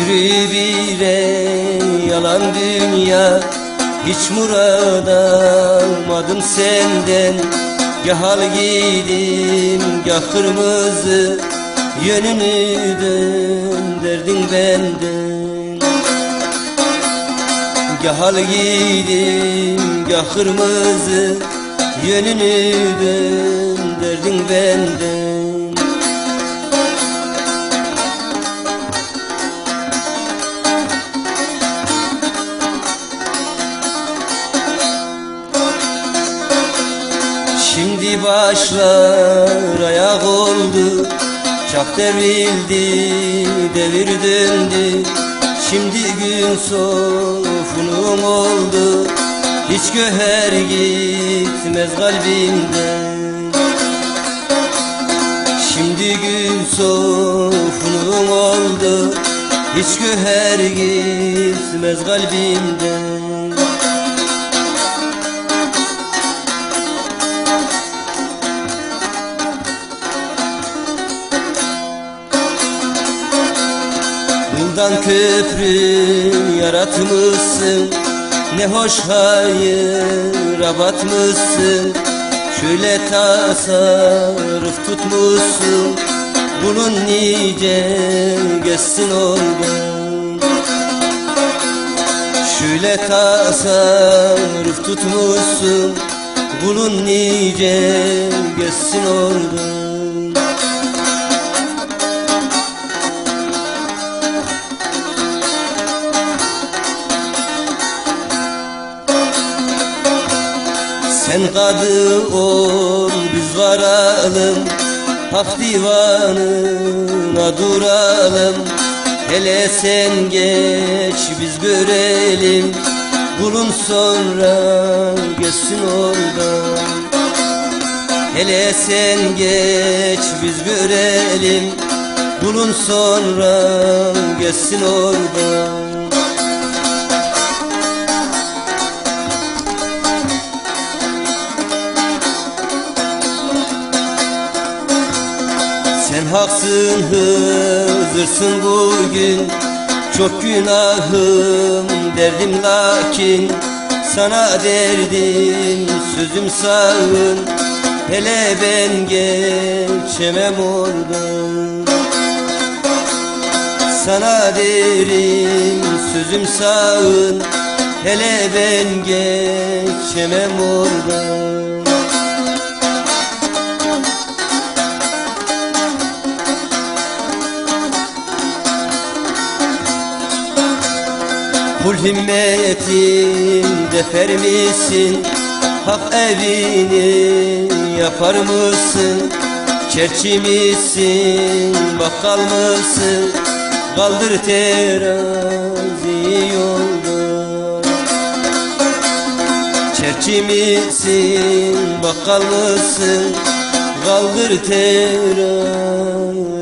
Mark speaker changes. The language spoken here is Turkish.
Speaker 1: Yürü bire yalan dünya Hiç murad almadım senden. Gah al giydim gah kırmızı Yönünü döndürdün benden. Gah al giydim gah kırmızı Yönünü döndürdün benden Başlar ayak oldu. Çak devrildi devir döndü. Şimdi gün sofunum oldu. Hiç göher gitmez kalbimden Şimdi gün sofunum oldu. Hiç göher gitmez kalbimden Yıldan köprü yaratmışsın. Ne hoş hayır batmışsın Şöyle tasarruf tutmuşsun. Bunun nice geçsin oradan. Şöyle tasarruf tutmuşsun. Bunun nice geçsin oradan Sen kadı ol biz varalım. Hak divanına duralım. Hele sen geç biz görelim. Bulun sonra geçsin oradan. Hele sen geç biz görelim. Bulun sonra geçsin oradan haksın hızırsın bugün. Çok günahım derdim lakin Sana derdim sözüm sağın. Hele ben geçemem oradan. Sana derim sözüm sağın. Hele ben geçemem oradan Kul himmetin defer misin? Hak evini yapar mısın? Çerçi misin? Bakkal mısın? Kaldır terazi yolda Çerçi misin? Bakkal mısın? Kaldır terazi